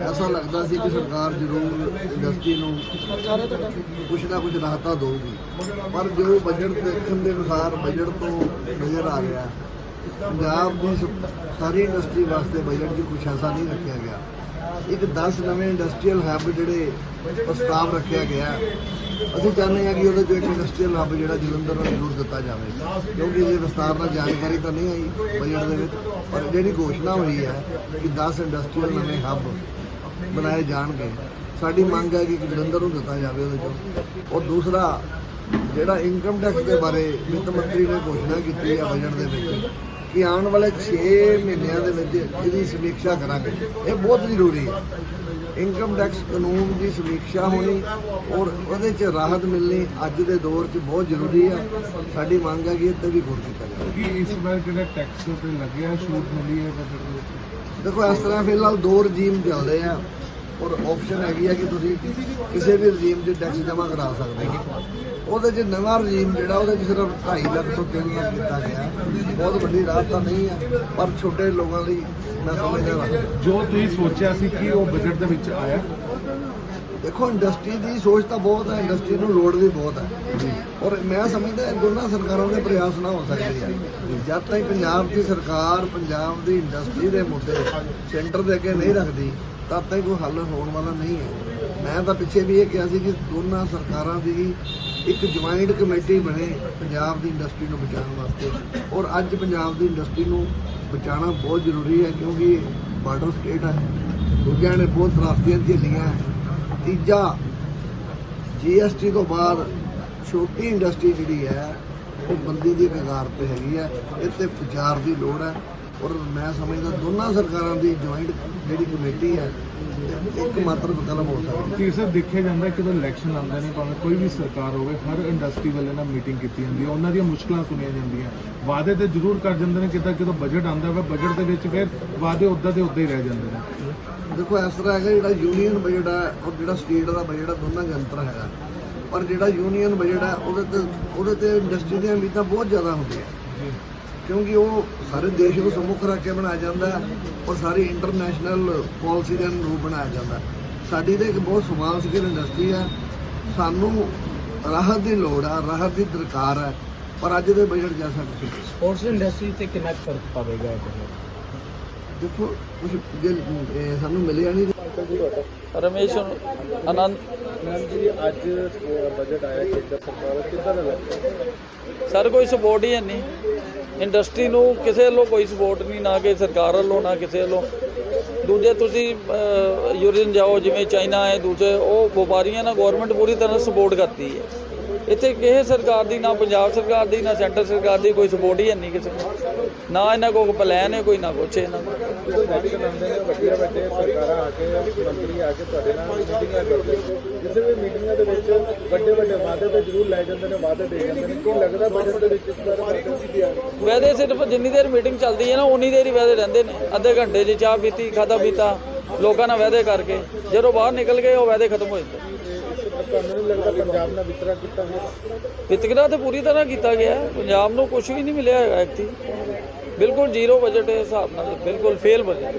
ਐਸਾ ਲੱਗਦਾ ਸੀ ਕਿ ਸਰਕਾਰ ਜ਼ਰੂਰ ਇੰਡਸਟਰੀ ਨੂੰ ਕੁਛ ਨਾ ਕੁਛ ਰਾਹਤਾਂ ਦੇਊਗੀ। ਪਰ ਜੋ ਬਜਟ ਦੇਖਣ ਦੇ ਅਨੁਸਾਰ ਬਜਟ ਤੋਂ ਨਜ਼ਰ ਆ ਰਿਹਾ ਪੰਜਾਬ ਦੀ ਸਾਰੀ ਇੰਡਸਟਰੀ ਵਾਸਤੇ ਬਜਟ 'ਚ ਕੁਛ ਐਸਾ ਨਹੀਂ ਰੱਖਿਆ ਗਿਆ। ਇੱਕ 10 ਨਵੇਂ ਇੰਡਸਟਰੀਅਲ ਹੱਬ ਜਿਹੜੇ ਪ੍ਰਸਤਾਵ ਰੱਖਿਆ ਗਿਆ ਅਸੀਂ ਚਾਹੁੰਦੇ ਹਾਂ ਕਿ ਉਹਦੇ ਚੋਂ ਇੱਕ ਇੰਡਸਟਰੀਅਲ ਹੱਬ ਜਿਹੜਾ ਜਲੰਧਰ ਨੂੰ ਜ਼ਰੂਰ ਦਿੱਤਾ ਜਾਵੇ। ਕਿਉਂਕਿ ਇਹ ਵਿਸਤਾਰ ਨਾਲ ਜਾਣਕਾਰੀ ਤਾਂ ਨਹੀਂ ਆਈ ਬਜਟ ਦੇ ਵਿੱਚ, ਪਰ ਜਿਹੜੀ ਘੋਸ਼ਣਾ ਹੋਈ ਹੈ ਕਿ 10 ਇੰਡਸਟਰੀਅਲ ਨਵੇਂ ਹੱਬ ਬਣਾਏ ਜਾਣਗੇ, ਸਾਡੀ ਮੰਗ ਹੈ ਕਿ ਜਲੰਧਰ ਨੂੰ ਦਿੱਤਾ ਜਾਵੇ ਉਹਦੇ ਚੋਂ। ਔਰ ਦੂਸਰਾ ਜਿਹੜਾ ਇਨਕਮ ਟੈਕਸ ਦੇ ਬਾਰੇ ਵਿੱਤ ਮੰਤਰੀ ਨੇ ਘੋਸ਼ਣਾ ਕੀਤੀ ਹੈ ਬਜਟ ਦੇ ਵਿੱਚ ਕਿ ਆਉਣ ਵਾਲੇ 6 ਮਹੀਨਿਆਂ ਦੇ ਵਿੱਚ ਇਹਦੀ ਸਮੀਖਿਆ ਕਰਾਂਗੇ। ਇਹ ਬਹੁਤ ਜ਼ਰੂਰੀ ਹੈ। ਇਨਕਮ ਟੈਕਸ ਕਾਨੂੰਨ ਦੀ ਸਮੀਖਿਆ ਹੋਣੀ ਔਰ ਉਹਦੇ 'ਚ ਰਾਹਤ ਮਿਲਣੀ ਅੱਜ ਦੇ ਦੌਰ 'ਚ ਬਹੁਤ ਜ਼ਰੂਰੀ ਹੈ ਸਾਡੀ ਮੰਗ ਹੈ ਕਿ ਇਹ ਤੇ ਵੀ ਗੌਰ ਕੀਤਾ ਜਾਵੇ। ਕਿ ਇਸ ਵਾਰ ਜਿਹੜਾ ਟੈਕਸ ਤੇ ਲੱਗਿਆ ਛੂਟ ਮਿਲੀ ਹੈ ਬਜਟ ਦੇ ਵਿੱਚ? ਦੇਖੋ ਇਸ ਤਰ੍ਹਾਂ ਫਿਲਹਾਲ ਦੋ ਰਜੀਮ ਚੱਲਦੇ ਆ ਔਰ ਆਪਸ਼ਨ ਹੈਗੀ ਆ ਕਿ ਤੁਸੀਂ ਕਿਸੇ ਵੀ ਰਜੀਮ 'ਚ ਟੈਕਸ ਜਮ੍ਹਾਂ ਕਰਾ ਸਕਦੇ ਹੋ। ਉਹਦੇ 'ਚ ਨਵਾਂ ਰਜੀਮ ਜਿਹੜਾ ਉਹਦੇ 'ਚ ਸਿਰਫ 2.5 ਲੱਖ ਤੋਂ 3 ਲੱਖ ਕੀਤਾ ਗਿਆ। ਬਹੁਤ ਵੱਡੀ ਰਾਹਤ ਤਾਂ ਨਹੀਂ ਹੈ ਪਰ ਛੋਟੇ ਲੋਕਾਂ ਲਈ ਮੈਂ ਸਮਝਦਾ ਹਾਂ। ਜੋ ਤੁਸੀਂ ਸੋਚਿਆ ਸੀ ਕਿ ਉਹ ਬਜਟ ਦੇ ਵਿੱਚ ਆਇਆ? ਦੇਖੋ ਇੰਡਸਟਰੀ ਦੀ ਸੋਚ ਤਾਂ ਬਹੁਤ ਹੈ ਇੰਡਸਟਰੀ ਨੂੰ ਲੋੜ ਵੀ ਬਹੁਤ ਹੈ। ਔਰ ਮੈਂ ਸਮਝਦਾ ਦੋਨਾਂ ਸਰਕਾਰਾਂ ਦੇ ਪ੍ਰਯਾਸ ਨਾ ਹੋ ਸਕਦੇ ਆ। ਜਦ ਤੱਕ ਪੰਜਾਬ ਦੀ ਸਰਕਾਰ ਪੰਜਾਬ ਦੀ ਇੰਡਸਟਰੀ ਦੇ ਮੁੱਦੇ ਸੈਂਟਰ ਦੇ ਅੱਗੇ ਨਹੀਂ ਰੱਖਦੀ ਤਦ ਤੱਕ ਕੋਈ ਹੱਲ ਹੋਣ ਵਾਲਾ ਨਹੀਂ ਹੈ। ਮੈਂ ਤਾਂ ਪਿੱਛੇ ਵੀ ਇਹ ਕਿਹਾ ਸੀ ਕਿ ਦੋਨਾਂ ਸਰਕਾਰਾਂ ਦੀ ਇੱਕ ਜੁਆਇੰਟ ਕਮੇਟੀ ਬਣੇ ਪੰਜਾਬ ਦੀ ਇੰਡਸਟਰੀ ਨੂੰ ਬਚਾਉਣ ਵਾਸਤੇ। ਔਰ ਅੱਜ ਪੰਜਾਬ ਦੀ ਇੰਡਸਟਰੀ ਨੂੰ ਬਚਾਉਣਾ ਬਹੁਤ ਜ਼ਰੂਰੀ ਹੈ ਕਿਉਂਕਿ ਬਾਰਡਰ ਸਟੇਟ ਹੈ। ਦੂਜਿਆਂ ਨੇ ਬਹੁਤ ਤਰਾਸਦੀਆਂ ਝੇਲੀਆਂ ਹੈ। ਤੀਜਾ ਜੀਐਸਟੀ ਤੋਂ ਬਾਅਦ ਛੋਟੀ ਇੰਡਸਟਰੀ ਜਿਹੜੀ ਹੈ, ਉਹ ਬੰਦੀ ਦੀ ਕਗਾਰ ਤੇ ਹੈਗੀ ਹੈ। ਇਹ ਤੇ ਵਿਚਾਰ ਦੀ ਲੋੜ ਹੈ। ਔਰ ਮੈਂ ਸਮਝਦਾ ਦੋਨਾਂ ਸਰਕਾਰਾਂ ਦੀ ਜੁਆਇੰਟ ਜਿਹੜੀ ਕਮੇਟੀ ਹੈ ਇੱਕ ਮਾਤਰ ਕਦਮ ਹੋ ਸਕਦੀ। ਹੈ ਕਿ ਸਰ ਦੇਖਿਆ ਜਾਂਦਾ ਹੈ ਕਿ ਜਦੋਂ ਇਲੈਕਸ਼ਨ ਆਉਂਦੇ ਨੇ ਭਾਵੇਂ ਕੋਈ ਵੀ ਸਰਕਾਰ ਹੋਵੇ ਹਰ ਇੰਡਸਟਰੀ ਵਾਲੇ ਨਾਲ ਮੀਟਿੰਗ ਕੀਤੀ ਜਾਂਦੀ ਹੈ ਉਹਨਾਂ ਦੀਆਂ ਮੁਸ਼ਕਲਾਂ ਸੁਣੀਆਂ ਜਾਂਦੀਆਂ ਵਾਅਦੇ ਤੇ ਜ਼ਰੂਰ ਕਰ ਜਾਂਦੇ ਨੇ ਕਿਤਾ ਜਦੋਂ ਬਜਟ ਆਉਂਦਾ ਵਾ ਬਜਟ ਦੇ ਵਿੱਚ ਫਿਰ ਵਾਅਦੇ ਉੱਦਾਂ ਦੇ ਉੱਦਾਂ ਹੀ ਰਹਿ ਜਾਂਦੇ ਨੇ। ਦੇਖੋ ਇਸ ਤਰ੍ਹਾਂ ਹੈਗਾ ਜਿਹੜਾ ਯੂਨੀਅਨ ਬਜਟ ਹੈ ਔਰ ਜਿਹੜਾ ਸਟੇਟ ਦਾ ਬਜਟ ਹੈ ਦੋਨਾਂ ਚ ਅੰਤਰ ਹੈਗਾ। ਪਰ ਜਿਹੜਾ ਯੂਨੀਅਨ ਬਜਟ ਹੈ ਉਹਦੇ ਤੇ ਉਹਦੇ ਤੇ ਇੰਡਸਟਰੀ ਦੀਆਂ ਉਮੀਦਾਂ ਬਹੁਤ ਜ਼ਿਆਦਾ ਹੁੰਦੀਆਂ। ਕਿਉਂਕਿ ਉਹ ਸਾਰੇ ਦੇਸ਼ ਨੂੰ ਸਮੁੱਖ ਰੱਖ ਕੇ ਬਣਾਇਆ ਜਾਂਦਾ ਔਰ ਸਾਰੀ ਇੰਟਰਨੈਸ਼ਨਲ ਪਾਲਿਸੀ ਦੇ ਅਨੁਰੂਪ ਬਣਾਇਆ ਜਾਂਦਾ। ਸਾਡੀ ਤਾਂ ਇੱਕ ਬਹੁਤ ਸਮਾਲ ਸਕਿਲ ਇੰਡਸਟਰੀ ਹੈ ਸਾਨੂੰ ਰਾਹਤ ਦੀ ਲੋੜ ਹੈ ਰਾਹਤ ਦੀ ਦਰਕਾਰ ਹੈ ਪਰ ਅੱਜ ਦੇ ਬਜਟ ਜੈਸਾ ਕੁਝ। ਸਪੋਰਟਸ ਇੰਡਸਟਰੀ ਤੇ ਕਿੰਨਾ ਕੁ ਫ਼ਰਕ ਪਵੇਗਾ ਇਹ ਦੇਖੋ ਕੁਝ ਸਾਨੂੰ ਮਿਲਿਆ ਨਹੀਂ ਰਮੇਸ਼ ਆਨੰਦ ਜੀ, ਅੱਜ ਬਜਟ ਆਇਆ ਕੇਂਦਰ ਸਰਕਾਰ ਕਿੱਦਾਂ ਦਾ ਲੱਗਦਾ? ਸਰ, ਕੋਈ ਸਪੋਰਟ ਹੀ ਹੈ ਨਹੀਂ। ਇੰਡਸਟਰੀ ਨੂੰ ਕਿਸੇ ਵੱਲੋਂ ਕੋਈ ਸਪੋਰਟ ਨਹੀਂ, ਨਾ ਕਿ ਸਰਕਾਰ ਵੱਲੋਂ, ਨਾ ਕਿਸੇ ਵੱਲੋਂ। ਦੂਜੇ ਤੁਸੀਂ ਯੂਰਪੀਅਨ ਜਾਓ, ਜਿਵੇਂ ਚਾਈਨਾ ਹੈ, ਦੂਜੇ ਉਹ ਵਪਾਰੀਆਂ ਨਾਲ ਗਵਰਨਮੈਂਟ ਪੂਰੀ ਤਰ੍ਹਾਂ ਸਪੋਰਟ ਕਰਦੀ ਹੈ। ਇੱਥੇ ਕਿਸੇ ਸਰਕਾਰ ਦੀ ਨਾ ਪੰਜਾਬ ਸਰਕਾਰ ਦੀ ਨਾ ਸੈਂਟਰ ਸਰਕਾਰ ਦੀ ਕੋਈ ਸਪੋਰਟ ਹੀ ਨਹੀਂ ਕਿਸੇ ਨੂੰ। ਨਾ ਇਹਨਾਂ ਕੋਲ ਪਲਾਨ ਹੈ ਕੋਈ ਨਾ ਕੁਛ ਇਹਨਾਂ ਕੋਲ। ਜਦੋਂ ਇਲੈਕਸ਼ਨ ਆਉਂਦੇ ਨੇ ਵੱਡੀਆਂ ਵੱਡੇ ਸਰਕਾਰਾਂ ਆ ਕੇ ਮੰਤਰੀ ਆ ਕੇ ਤੁਹਾਡੇ ਨਾਲ ਮੀਟਿੰਗਾਂ ਕਰਦੇ ਨੇ ਕਿਸੇ ਵੀ ਮੀਟਿੰਗਾਂ ਦੇ ਵਿੱਚ ਵੱਡੇ ਵੱਡੇ ਵਾਅਦੇ ਤੇ ਜ਼ਰੂਰ ਲੈ ਜਾਂਦੇ ਨੇ ਵਾਅਦੇ ਦੇ ਜਾਂਦੇ ਨੇ। ਕੀ ਲੱਗਦਾ ਬਜਟ ਦੇ ਵਿੱਚ ਇਸ ਵਾਰ ਵਾਅਦੇ ਕੀ ਦਿਆ ਵੈਦੇ ਸਿਰਫ ਜਿੰਨੀ ਦੇਰ ਮੀਟਿੰਗ ਚੱਲਦੀ ਹੈ ਨਾ ਉਨੀ ਦੇਰ ਹੀ ਵੈਦੇ ਰਹਿੰਦੇ ਨੇ। ਅੱਧੇ ਘੰਟੇ 'ਚ ਚਾਹ ਪੀਤੀ ਖਾਦਾ ਪੀਤਾ ਲੋਕਾਂ ਨਾਲ ਵੈਦੇ ਕਰਕੇ। ਜਦੋਂ ਬਾਹਰ ਨਿਕਲ ਗਏ ਉਹ ਵੈਦੇ ਖਤਮ ਹੋ ਜਾਂਦੇ। ਤੁਹਾਨੂੰ ਨਹੀਂ ਲੱਗਦਾ ਪੰਜਾਬ ਨਾਲ ਵਿਤਕਰਾ ਕੀਤਾ ਗਿਆ ਵਿਤਕਰਾ ਤੇ ਪੂਰੀ ਤਰ੍ਹਾਂ ਕੀਤਾ ਗਿਆ ਹੈ। ਪੰਜਾਬ ਨੂੰ ਕੁਝ ਵੀ ਨਹੀਂ ਮਿਲਿਆ ਹੈਗਾ ਇੱਥੇ। ਬਿਲਕੁਲ ਜ਼ੀਰੋ ਬਜਟ ਦੇ ਹਿਸਾਬ ਨਾਲ। ਬਿਲਕੁਲ ਫੇਲ ਬਜਟ